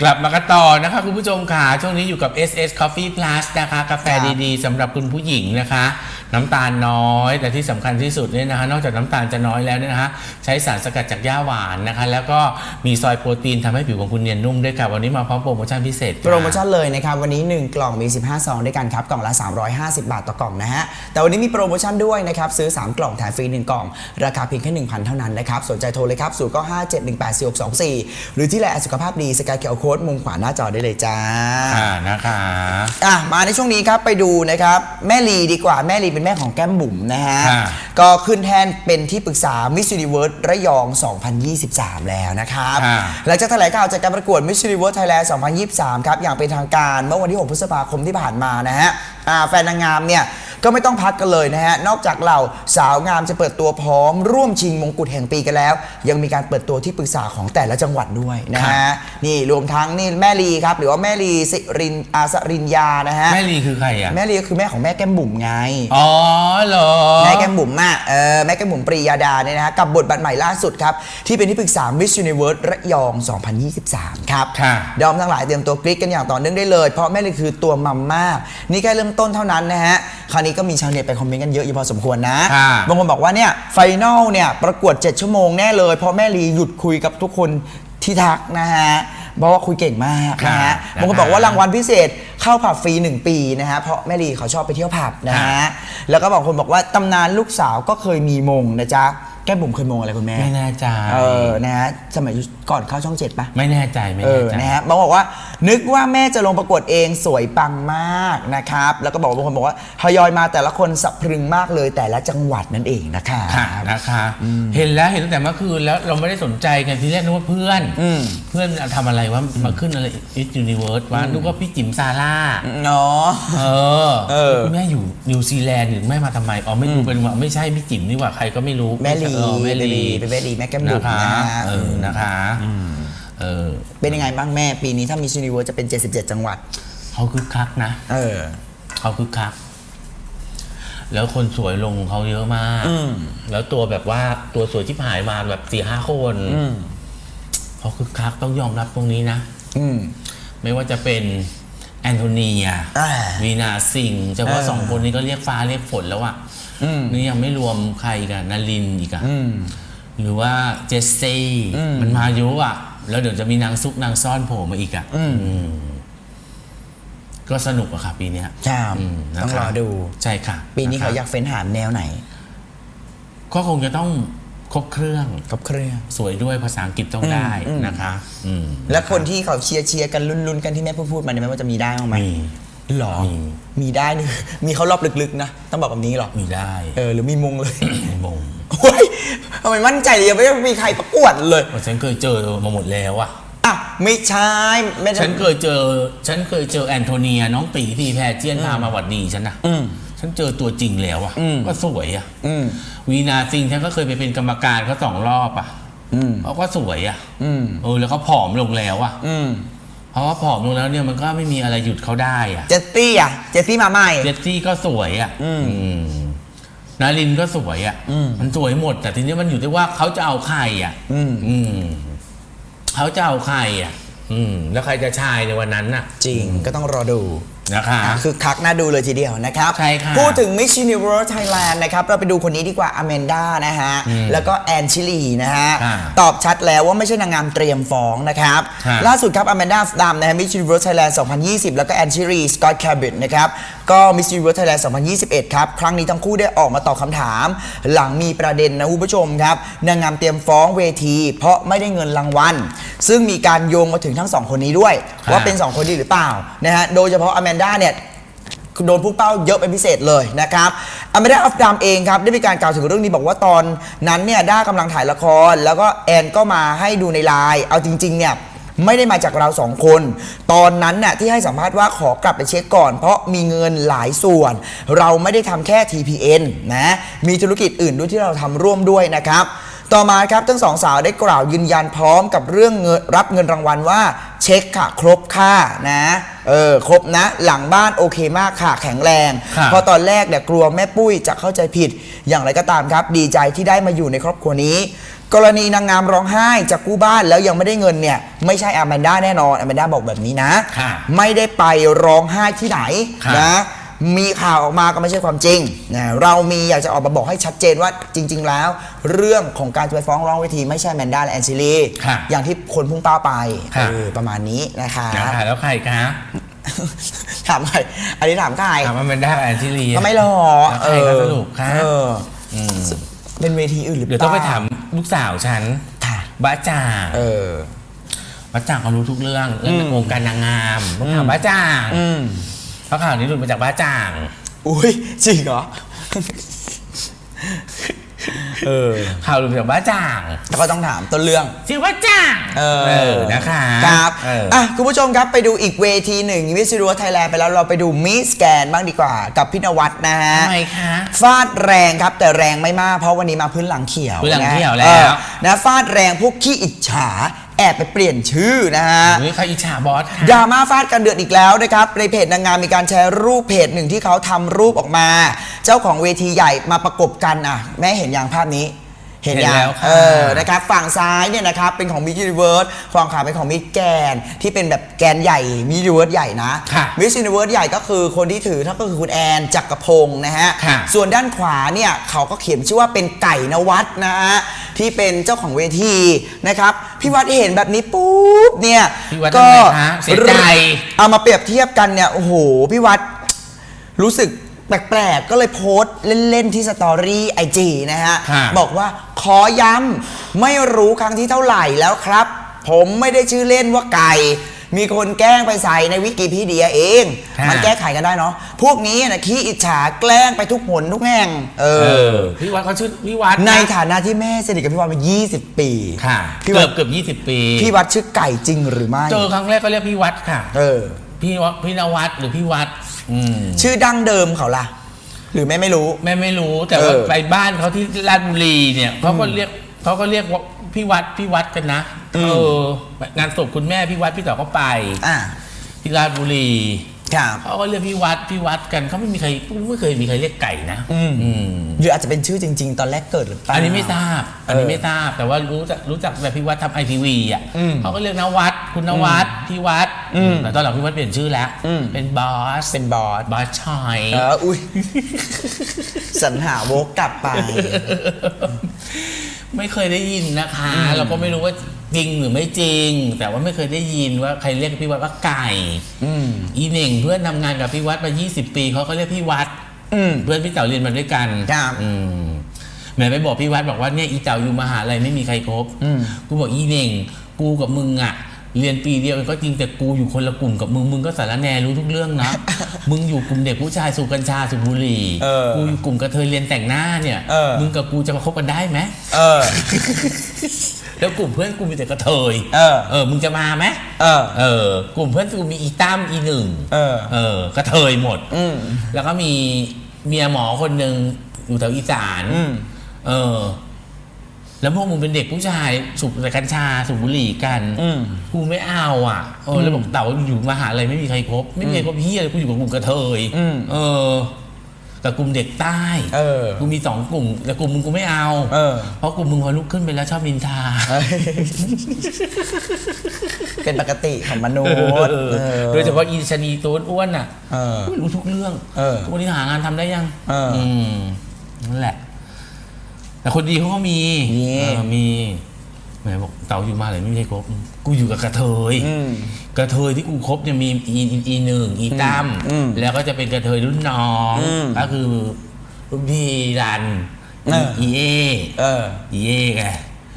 กลับมากันต่อนะคะคุณผู้ชมค่ะ ช่วงนี้อยู่กับ SS Coffee Plus นะคะ กาแฟดีๆสำหรับคุณผู้หญิงนะคะ น้ำตาลน้อย แต่ที่สำคัญที่สุดเนี่ยนะคะ นอกจากน้ำตาลจะน้อยแล้วเนี่ยนะคะ ใช้สารสกัดจากหญ้าหวานนะคะ แล้วก็มีซอยโปรตีนทำให้ผิวของคุณเนียนนุ่มด้วยค่ะวันนี้มาพร้อมโปรโมชั่นพิเศษค่ะโปรโมชั่นเลยนะครับวันนี้ 1 กล่องมี 15 ซองด้วยกันครับกล่องละ 350 บาทต่อกล่องนะฮะแต่วันนี้มีโปรโมชั่นด้วยนะครับซื้อ 3 กล่องแถมฟรี1กล่อง ราคาเพียงแค่1,000 เท่านั้นนะครับสนใจโทรเลยครับ0 9 5 7 1 8 4 6 2 4 หรือที่แลสุขภาพดีสกายเคียวโค้ดมุมขวาหน้าจอได้เลยจ้าค่ะนะคะอะมาในช่วงนี้ครับไปดูนะครับแม่ลีดีกว่าแม่ลีเป็นแม่ของแก้มบุ๋มนะฮะค่ะก็ขึ้นแทนเป็นที่ปรึกษา Miss Universe ระยอง 2023 แล้วนะครับค่ะหลังจากแถลงข่าวจากการประกวด Miss Universe Thailand 2023 ครับ อย่างเป็นทางการเมื่อวันที่ 6 พฤษภาคมที่ผ่านมานะฮะอ่าแฟนนางงามเนี่ย ก็ไม่ต้องพักกันเลยนะฮะ นอกจากเราสาวงามจะเปิดตัวพร้อม ร่วมชิงมงกุฎแห่งปีกันแล้ว ยังมีการเปิดตัวที่ปรึกษาของแต่ละจังหวัดด้วยนะฮะ นี่รวมทั้งนี่แม่ลีครับ หรือว่าแม่ลีสิรินอาสรินยานะฮะ แม่ลีคือใครอะ แม่ลีก็คือแม่ของแม่แก้มบุ๋มไง อ๋อเหรอ แม่แก้มบุ๋มอะเออแม่แก้มบุ๋มปรียาดาเนี่ยนะฮะกับบทบาทใหม่ล่าสุดครับที่เป็นที่ปรึกษา Miss Universe ระยอง 2023 ครับค่ะดอมทั้งหลายเตรียมตัวกรี๊ดกันอย่างต่อเนื่องได้เลย เพราะแม่ลีคือตัวมัมมากนี่แค่เริ่มต้นเท่านั้นนะฮะคราวนี้ก็มีชาวเน็ตไปคอมเมนต์กันเยอะอยู่พอสมควรนะค่ะบางคนบอกว่าเนี่ยไฟนอลเนี่ยประกวด 7 ชั่วโมงแน่เลยเพราะแม่ลีหยุดคุยกับทุกคนที่ทักนะฮะเพราะว่าคุยเก่งมากนะฮะค่ะบางคนบอกว่ารางวัลพิเศษเข้าผับฟรี 1 ปีนะฮะเพราะแม่ลีเขาชอบไปเที่ยวผับนะฮะแล้วก็บางคนบอกว่าตำนานลูกสาวก็เคยมีมงนะจ๊ะ แก้มบุ๋มเคยมงอะไรคุณแม่ ไม่แน่ใจ เออ นะฮะ สมัยก่อนเข้าช่องเจ็ดปะไม่แน่ใจไม่เอแน่อ ใจ นะฮะบางคนบอกว่า นึกว่าแม่จะลงประกวดเองสวยปังมากนะครับ แล้วก็บอกว่าบางคนบอกว่าทยอยมาแต่ละคนสับพรึงมากเลยแต่ละจังหวัดนั่นเองนะคะ ค่ะนะคะ เห็นแล้วเห็นตั้งแต่เมื่อคืนแล้วเราไม่ได้สนใจกันทีแรกนึกว่าเพื่อนอืม เพื่อนทำอะไรวะมาขึ้นอะไรอิสยูนิเวิร์สวะนึกว่าพี่จิ๋มซาร่า เนาะ เออเออคุณแม่อยู่นิวซีแลนด์หรือแม่มาทำไมอ๋อไม่รู้เป็นว่าไม่ใช่พี่จิ๋มนี่หว่าใครก็ไม่รู้แม่ลีเออแม่ลี เป็นแม่ลีแม่แก้มบุ๋นะมคะนะฮะเออนะคะเออเป็นยังไงบ้างแม่ปีนี้ถ้ามีซูนิเวิร์จะเป็น 77 จังหวัด เขาคึกคักนะ เออ เขาคึกคัก แล้วคนสวยลงเขาเยอะมาก อืม แล้วตัวแบบว่าตัวสวยที่หายมาแบบสี่ห้าคนอืมเขาคึกคักต้องยอมรับตรงนี้นะ อืม ไม่ว่าจะเป็น แอนโทเนียอ่า วีนาซิงเฉพาะเออ สองคนนี้ก็เรียกฟ้าเรียกฝนแล้วอะอืมนี่ยังไม่รวมใครกันนารินอีกอะอืม หรือว่าเจสซี่อืม มันมาเยอะอะแล้วเดี๋ยวจะมีนางซุกนางซ่อนโผล่มาอีกอะอืมอืมก็สนุกอะค่ะปีเนี้ยครับอืมนะต้องครบอดู ใช่ค่ะปีนี้เขาะคะอยากเฟ้นหาแนวไหน ก็คงจะต้อง ครบเครื่องกับเครื่อง สวยด้วยภาษาอังกฤษต้องได้อืม นะคะอืมแล้วคนที่เขาเชียร์เชียร์กันลุ้นๆกันที่แม่พูดพูดมาเนี่ยแม่ว่าจะมีได้บ้างไหมมี หรอ มี มีได้นี่ มีเขารอบลึกๆนะ ต้องบอกแบบนี้หรอ มีได้เออหรือมีมงเลยไม่มงโอ้ยทำไมมั่นใจเลยยังไม่ได้มีใครประกวดเลยเพราะฉันเคยเจอมาหมดแล้วอะอะไม่ใช่ไม่ได้ฉันเคยเจอ ฉันเคยเจอแอนโทเนียน้องตีทีแพรเจียนพามาหวัดดีฉันนะอืม ฉันเจอตัวจริงแล้วอะอืมก็สวยอะอืมวีนาซิงฉันก็เคยไปเป็นกรรมการเขาสองรอบอะอืมเขาก็สวยอะอืมเออแล้วเขาผอมลงแล้วอะอืมเพราะว่าผอมลงแล้วเนี่ยมันก็ไม่มีอะไรหยุดเขาได้อะเจสซี่อะเจสซี่มาใหม่เจสซี่ก็สวยอะอืมอืมนารินก็สวยอะอืมมันสวยหมด แต่ทีนี้มันอยู่ที่ว่าเขาจะเอาใครอะอืมอืมเขาจะเอาใครอะ อืม แล้วใครจะชายในวันนั้นน่ะ จริงก็ต้องรอดู นะคะอะคือคักน่าดูเลยทีเดียวนะครับ ใช่ค่ะพูดถึง Miss Universe Thailand นะครับ เราไปดูคนนี้ดีกว่าอเมนดานะฮะ อืมแล้วก็แอนชิลีนะฮะ ค่ะตอบชัดแล้วว่าไม่ใช่นางงามเตรียมฟ้องนะครับ ค่ะ ล่าสุดครับอเมนดาดามนะฮะ Miss Universe Thailand 2020 แล้วก็แอนชิลีสกอตแคบิ t นะครับ ก็ Miss Universe Thailand 2021 ครับ ครั้งนี้ทั้งคู่ได้ออกมาตอบคำถาม หลังมีประเด็นนะคุณผู้ชมครับ นางงามเตรียมฟ้องเวที เพราะไม่ได้เงินรางวัลซึ่งมีการโยงมาถึงทั้งสองคนนี้ด้วยค่ะว่าเป็นสองคนนี้หรือเปล่านะฮะโดยเฉพาะอแมนด้าเนี่ยโดนพุ่งเป้าเยอะเป็นพิเศษเลยนะครับอเมริกาออฟดามเองครับ ได้มีการกล่าวถึงเรื่องนี้บอกว่าตอนนั้นเนี่ยด้ากำลังถ่ายละคร แล้วก็แอนก็มาให้ดูในไลน์เอาจริง ๆ เนี่ยไม่ได้มาจากเราสองคน ตอนนั้นน่ะที่ให้สัมภาษณ์ว่าขอกลับไปเช็คก่อน เพราะมีเงินหลายส่วน เราไม่ได้ทำแค่ TPN นะมีธุรกิจอื่นด้วยที่เราทำร่วมด้วยนะครับ ต่อมาครับทั้งสองสาวได้กล่าวยืนยันพร้อมกับเรื่องเงินรับเงินรางวัลว่าเช็คค่ะ ครบค่านะเออครบนะ หลังบ้านโอเคมากค่ะแข็งแรงค่ะเพราะตอนแรกเนี่ยกลัวแม่ปุ้ยจะเข้าใจผิด อย่างไรก็ตามครับ ดีใจที่ได้มาอยู่ในครอบครัวนี้ กรณีนางงามร้องไห้จะกู้บ้านแล้วยังไม่ได้เงินเนี่ยไม่ใช่อแมนด้าแน่นอนอแมนด้าบอกแบบนี้นะ ค่ะไม่ได้ไปร้องไห้ที่ไหนค่ะนะ มีข่าวออกมาก็ไม่ใช่ความจริงนะเรามีอยากจะออกมาบอกให้ชัดเจนว่าจริง ๆ แล้ว เรื่องของการจะไปฟ้องร้องเวทีไม่ใช่แมนด้าและแอนซิลีค่ะอย่างที่คนพุ่งเป้าไปค่ะ เออประมาณนี้นะคะนะคะแล้วใครคะถามใครอันนี้ถามใครถามว่ามันได้แอนซิลีก็ไม่หรอกแล้วใครก็สรุปคะเออมเป็นเวทีอื่นหรือเปเดี๋ยวล่าต้องไปถามลูกสาวฉันค่ะบ้าจ่างเออ บ้าจ่างเขารู้ทุกเรื่องเรื่องในอืมวงการนางงามต้องถามบ้าจ่างอืม เพราะข่าวนี้หลุดมาจากบ้าจ่าง อุ้ยจริงเหรอ เออ ข่าวหลุดมาจากบ้าจ่างแล้วก็ต้องถามต้นเรื่อง ชื่อบ้าจ่างเออ นะคะครับเอออะคุณผู้ชมครับไปดูอีกเวทีหนึ่งวิสิรัวไทยแลนด์ไปแล้วเราไปดูมิสแกนบ้างดีกว่ากับพี่นวัดนะฮะ ทำไมคะ ฟาดแรงครับแต่แรงไม่มากเพราะวันนี้มาพื้นหลังเขียวพื้นหลังเขียวะแล้วออนะฟาดแรงพวกขี้อิจฉา แอบไปเปลี่ยนชื่อนะฮะ เฮ้ยใครอิจฉาบอสค่ะ ดราม่าฟาดกันเดือดอีกแล้วนะครับ ในเพจนางงามมีการแชร์รูปเพจหนึ่งที่เขาทำรูปออกมา เจ้าของเวทีใหญ่มาประกบกันอะ แม่เห็นอย่างภาพนี้ เห็นเห็นยัแล้งวค่ะ เออนะครับฝั่งซ้ายเนี่ยนะครับเป็นของมิ s ิ n เวิร์สฝั่งขวาเป็นของมิ s แกนที่เป็นแบบแกนใหญ่มิ s ิ n เวิร์สใหญ่นะค่ะมิ s ิ n เวิร์สใหญ่ก็คือคนที่ถือถ้าก็คือคุณแอนจักรพงศ์นะฮะค่ะส่วนด้านขวาเนี่ยเขาก็เขียนชื่อว่าเป็นไก่นวัดนะฮะที่เป็นเจ้าของเวทีนะครับพี่วัดเห็นแบบนี้ปุ๊บเนี่ยพี่วัดก็ทำไงคะเสียใจ เอามาเปรียบเทียบกันเนี่ยโอ้โหพี่วัด รู้สึก แปลกๆ ก็เลยโพสต์เล่น ๆ ที่สตอรี่ไอจีนะฮะค่ะบอกว่าขอย้ำไม่รู้ครั้งที่เท่าไหร่แล้วครับ ผมไม่ได้ชื่อเล่นว่าไก่ มีคนแกล้งไปใส่ในวิกิพีเดียเอง มันแก้ไขกันได้เนาะพวกนี้นะขี้อิจฉาแกล้งไปทุกหนทุกแห่งเอเออ อพี่วัดเขาชื่อพี่วัดในนะฐานะที่แม่สนิทกับพี่วัดมา 20 ปีค่ะพี่วัเกืดอบเกือบยี่สิบปี พี่วัดชื่อไก่จริงหรือไม่ เจอครั้งแรกก็เรียกพี่วัดค่ะ เออ พี่วัดพี่นวัดหรือพี่วัด อืม ชื่อดั้งเดิมเขาล่ะ หรือแม่ไม่รู้ แม่ไม่รู้แต่ว่าเออไปบ้านเขาที่ราชบุรีเนี่ยเขาก็เรียกเขาก็เรียกว่าพี่วัดพี่วัดกันนะอืม เอองานศพคุณแม่พี่วัดพี่ต่อก็ไป อ่า ที่ราชบุรี ครับเขาก็เรียกพี่วัดพี่วัดกันเขาไม่มีใครไม่เคยมีใครเรียกไก่นะอืม อืม หรืออาจจะเป็นชื่อจริง ๆ ตอนแรกเกิดหรือเปล่า อันนี้ไม่ทราบ อันนี้เออไม่ทราบ แต่ว่ารู้จักรู้จักแบบพี่วัดทำไอทีวีอะอืมเขาก็เรียกนวัดคุณนวัดพี่วัดอืมแต่ตอนหลังพี่วัดเปลี่ยนชื่อแล้ว อืม เป็นบอส เป็นบอส บอสชอยเออ อุ้ยสรรหาโวกกลับไป ไม่เคยได้ยินนะคะ เราก็ไม่รู้ว่า จริงหรือไม่จริง แต่ว่าไม่เคยได้ยินว่าใครเรียกพี่วัดว่าไก่อืมอีเหน่งเพื่อนทำงานกับพี่วัดมา 20 ปีเขาก็เรียกพี่วัดอืมเพื่อนพี่เต๋าเรียนมาด้วยกันครับอืมแหม่ไปบอกพี่วัดบอกว่าเนี่ยอีเต๋าอยู่มหาลัยไม่มีใครครบอืมกูบอกอีเหน่งกูกับมึงอะ เรียนปีเดียวกันก็จริงแต่กูอยู่คนละกลุ่มกับมึงมึงก็สารแหนรู้ทุกเรื่องนะ มึงอยู่กลุ่มเด็กผู้ชายสูบกัญชาสูบบุหรี่เออกูอยู่กลุ่มกระเทยเรียนแต่งหน้าเนี่ยเออ มึงกับกูจะมาคบกันได้ไหมเออ แล้วกลุ่มเพื่อนกูมีแต่กระเทยเออ เออมึงจะมาไหมเออ เออกลุ่มเพื่อนกูมีอีตั้มอีหนึ่งเออ เออกระเทยหมด อืม แล้วก็มีเมียหมอคนหนึ่งอยู่แถวอีสาน อืม เออ แล้วพวกมึงเป็นเด็กผู้ชายสูบแต่กัญชาสูบบุหรี่กันอืม กูไม่เอาอะเออแล้วบอกเต่าอยู่มหาลัยไม่มีใครครบไม่มีใครครบเฮียเลยกูอยู่กับกลุ่มกระเทยอืม เออกับกลุ่มเด็กใต้เออ กูมีสองกลุ่มแต่กลุ่มมึงกูไม่เอาเออ เพราะกลุ่มมึงพอลุกขึ้นไปแล้วชอบนินทาเอ้ยเป็นปกติของมนุษย์เออ โดยเฉพาะอีชะนีตัวอ้วนๆอะเออไม่รู้ทุกเรื่องเออวันนี้หางานทำได้ยังเอออื มนั่นแหละ แต่คนดีเขาก็มีมี เออมีแหมบอกเต๋าอยู่มาเลยไม่มีใครครบกูอยู่กับกระเทยอืม กระเทยที่กูคบเนี่ยมีอีอีอีหนึ่งอีตั้มอืมแล้วก็จะเป็นกระเทยรุ่นน้องอืมก็คือรุ่นพี่รันเอออีเอเออ อีเอไง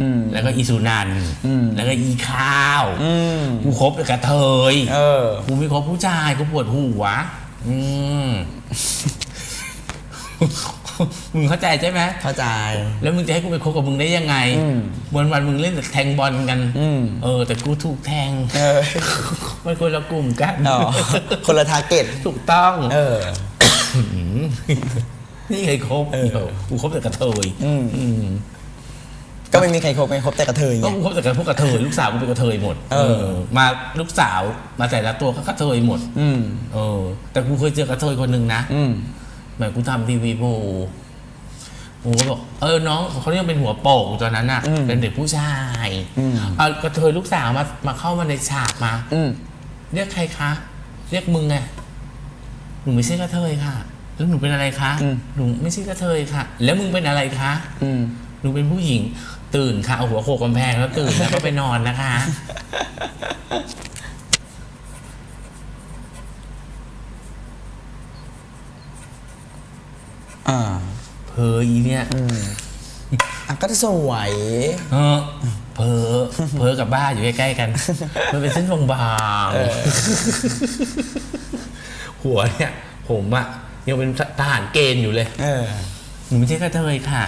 อืมแล้วก็อีสุนันอืม แล้วก็อีข้าวอืมกูคบแต่กระเทย เออ กูไม่คบผู้ชายกูปวดหัว อืม มึงเข้าใจใช่ไหมเข้าใจ แล้วมึงจะให้กูไปคบกับมึงได้ยังไงอืมวันวันๆมึงเล่นแต่แทงบอลกันอืม เออ แต่กูถูกแทงเออมันคนละกลุ่มกันอ๋อคนละทาร์เก็ตถูกต้อง เออ นี่เคยคบเออเดี๋ยวกูคบแต่กระเทยอืม อืม ก็ไม่มีใครคบไม่คบแต่กระเทยไงก็กูคบแต่กับพวกกระเทยลูกสาวกูเป็นกระเทยหมดเออ มาลูกสาวมาแต่ละตัวก็กระเทยหมด อืม เออ แต่กูเคยเจอกระเทยคนหนึ่งนะอืม เหมือนกูทำทีวีโพผมก็บอกเออน้องเขายังเป็นหัวโปกอยู่ตอนนั้นน่ะ อืมเป็นเด็กผู้ชายอืม เอากระเทยลูกสาวมามาเข้ามาในฉากมา อืม เรียกใครคะ เรียกมึงไงหนูไม่ใช่กระเทยค่ะ แล้วหนูเป็นอะไรคะอืม หนูไม่ใช่กระเทยค่ะ แล้วมึงเป็นอะไรคะ อืม หนูเป็นผู้หญิงตื่นค่ะเอาหัวโขกกำแพงแล้วตื่นแล้วก็ไปนอนนะคะ อ่าเพออีเนี่ยอะก็จะสวยเออเพอเพอกับบ้าอยู่ใกล้ๆกัน มันเป็นเส้นบางๆหัวเนี่ย ผมอะยังเป็นทหารเกณฑ์อยู่เลยเออหนูไม่ใช่กระเทยค่ะ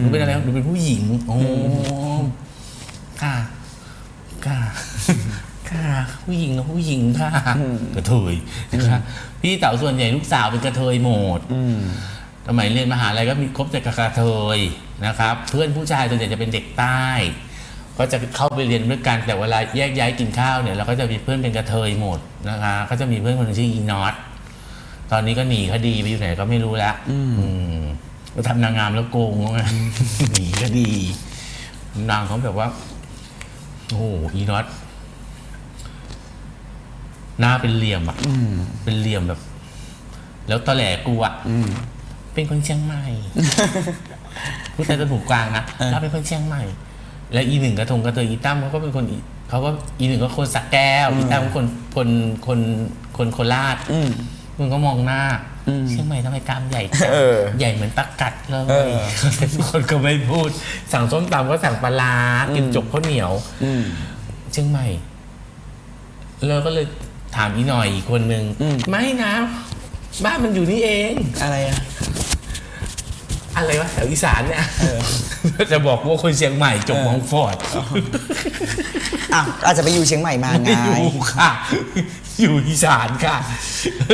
หนูเป็นอะไรหนูเป็นผู้หญิงโอ้ค่ะค่ะค่ะผู้หญิงนะผู้หญิงค่ะกระเทยนะคะพี่เต๋าส่วนใหญ่ลูกสาวเป็นกระเทยหมดอืม สมัยเรียนมหาลัยก็มีครบแต่กระเทยนะครับ เพื่อนผู้ชายส่วนใหญ่จะเป็นเด็กใต้ ก็จะเข้าไปเรียนด้วยกันแต่เวลาแยกย้ายกินข้าวเนี่ยเราก็จะมีเพื่อนเป็นกระเทยหมดนะคะก็จะมีเพื่อนคนหนึงชื่ออีนอตตอนนี้ก็หนีคดีไปอยู่ไหนก็ไม่รู้ละอืมก็ทำนางงามแล้วโกงเขาไงหนีคดี นางเขาแบบว่าโอ้โหอีน็อตหน้าเป็นเหลี่ยมอะเป็นเหลี่ยมแบบ แล้วตอแหลกูอะ เป็นคนเชียงใหม่ พูดแต่จมูกกลางนะเราเป็นคนเชียงใหม่ และอีหนึ่งกระทงกระเทยอีตั้มเขาก็เป็นคนอีเขาก็อีหนึ่งก็คนสักแก้วอีตั้มก็คนคนคนคนโคราชอืมมึงก็มองหน้าอืมเชียงใหม่ทำไมกรามใหญ่จังเออใหญ่เหมือนตะกัดเลเอยอทุกคนก็ไม่พูด สั่งส้มตำก็สั่งปลาร้ากินจกข้าวเหนียวอืมเชียงใหม่แล้วก็เลยถามอีหน่อยอีกคนนึงอืมไม่นะ บ้านมันอยู่นี่เองอะไรอะ อะไรวะแถวอีสานเนี่ยจะบอกว่าคนเชียงใหม่จบเออมองฟอร์ดอะอาจจะไปอยู่เชียงใหม่มาไงไม่อยู่ค่ะ อยู่อีสานค่ะ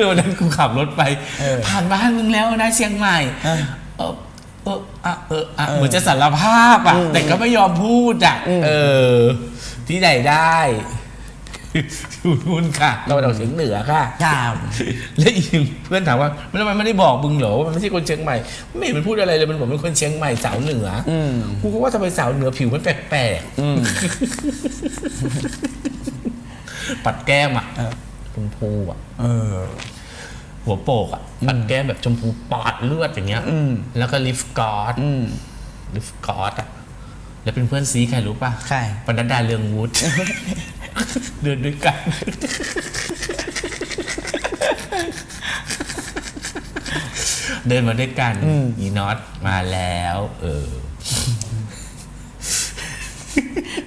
วันนั้นกูขับรถไปเออผ่านบ้านมึงแล้วนะเชียงใหม่เออเออเอออะเอออะเออเหมือนจะสารภาพอะแต่ก็ไม่ยอมพูดอะอืมเออ ที่ไหนได้ อยู่นู่นค่ะตะวันออกเฉียงเหนือค่ะครับแล้วอีกหนึ่งเพื่อนถามว่ามันทำไมไม่ได้บอกมึงเหรอว่ามันไม่ใช่คนเชียงใหม่ ไม่เห็นมันพูดอะไรเลยมันบอกเป็นคนเชียงใหม่สาวเหนือออืมกูก็ว่าทำไมสาวเหนือผิวมันแปลกอืมๆปัดแก้มอะเออชมพูอะเออหัวโปกอะปัดแก้มแบบชมพูปอดเลือดอย่างเงี้ยอืมแล้วก็ลิฟต์กอดอืมลิฟต์กอดอะแล้วเป็นเพื่อนซีใครรู้ป่ะใครปนัดดาเรืองวุฒิ เดินด้วยกัน เดินมาด้วยกันอืมอีน็อตมาแล้ว เออ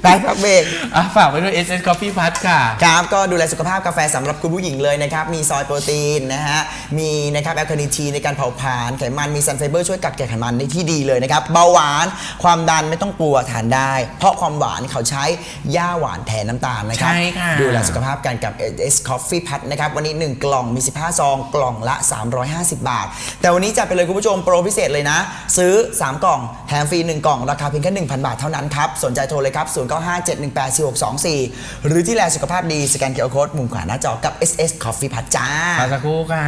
ไปพักเบรกอะฝากไว้ด้วย SS Coffee Plus ค่ะ ครับก็ดูแลสุขภาพกาแฟสำหรับคุณผู้หญิงเลยนะครับ มีซอยโปรตีนนะฮะ มีนะครับแอลคาเนทีในการเผาผลาญไขมันมีซันไฟเบอร์ช่วยกักเก็บไขมันในที่ดีเลยนะครับ เบาหวานความดันไม่ต้องกลัวทานได้ เพราะความหวานเขาใช้ย่าหวานแทนน้ำตาลนะครับ ใช่ค่ะ ดูแลสุขภาพกันกับ S Coffee Pad นะครับ วันนี้ 1 กล่องมี 15 ซอง กล่องละ 350 บาท แต่วันนี้จัดไปเลยคุณผู้ชมโปรพิเศษเลยนะ ซื้อ 3 กล่องแถมฟรี1กล่องราคาเพียงแค่1,000 บาทเท่านั้นครับสนใจโทรเลยครับ0957184624หรือที่แลสุขภาพดีสแกนเคอร์โค้ดมุมขวาหน้าจอกับ SS Coffee Pad จ้า มาสักครู่ค่ะ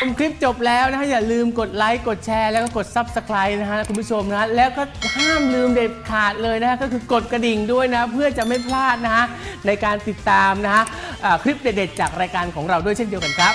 ชมคลิปจบแล้วนะฮะอย่าลืมกดไลค์กดแชร์แล้วก็กด Subscribe นะฮะคุณผู้ชมนะฮะแล้วก็ห้ามลืมเด็ดขาดเลยนะฮะก็คือกดกระดิ่งด้วยนะ เพื่อจะไม่พลาดนะฮะในการติดตามนะฮะอ่าคลิปเด็ดๆจากรายการของเราด้วยเช่นเดียวกันครับ